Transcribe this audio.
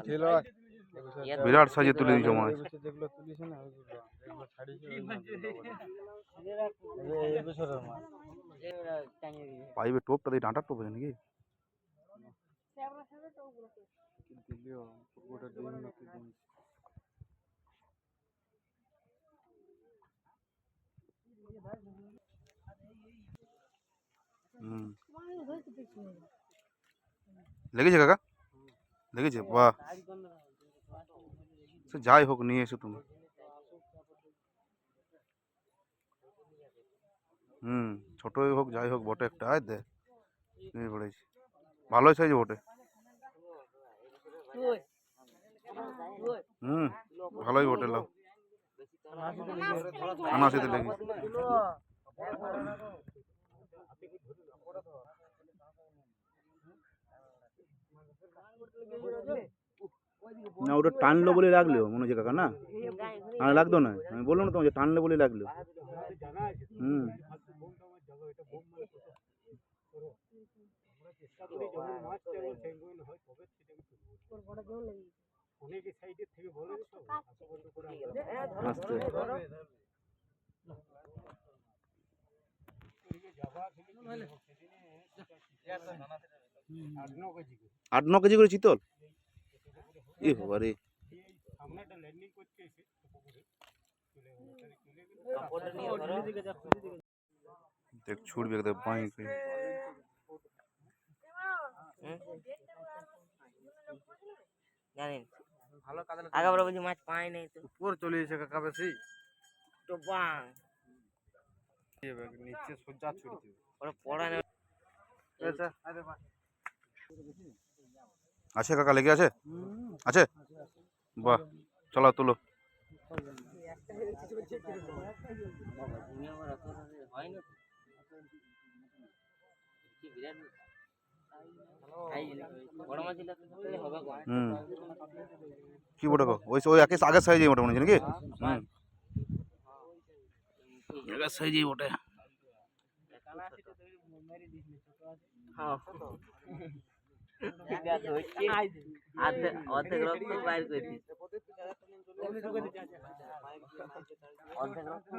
ছিল বিরাট সাইজে তুলে দিয়েছ মাছ যেগুলো তুলিছে না পাইবে টোপটা দিয়ে ডাঁটার টোপ আছে নাকি? লেগেছে কাকা? লেগেছে বাহ! সে যাই হোক নিয়ে এসো তুমি। হুম ছোটই হোক যাই হোক বটে একটা। আয় দে নিয়ে পড়েছি। ভালোই সাইজ বটে। হুম ভালোই বটে লাও। আনাসিতে লেগে না ওটা টানলো বলে লাগল মনে হচ্ছে কাকা না আর লাগতো না আমি বললাম না তোমাকে টানলে বলে লাগল হুম আস্তে আট ন কেজি করে। চিতল? এ বাবা রে। দেখ ছুটবে দেখ বাঁই করে। জানেন আগাবার বলছি মাছ পাই নাই তো। উপর চলে এসে কাকা বেশি। তো বাং নিচে সজ্জা ছুটছে। ওরা পড়া না আছে কাকা, লেগে আছে? আছে? বাহ, চলো তুলো। কি বড় ওই ওই একই আগের সাইজে মোটা হচ্ছে নাকি? হুম। আগের সাইজেই বটে। হ্যাঁ। অর্ধেক রক্ত বাইর করে দিস অর্ধেক রক্ত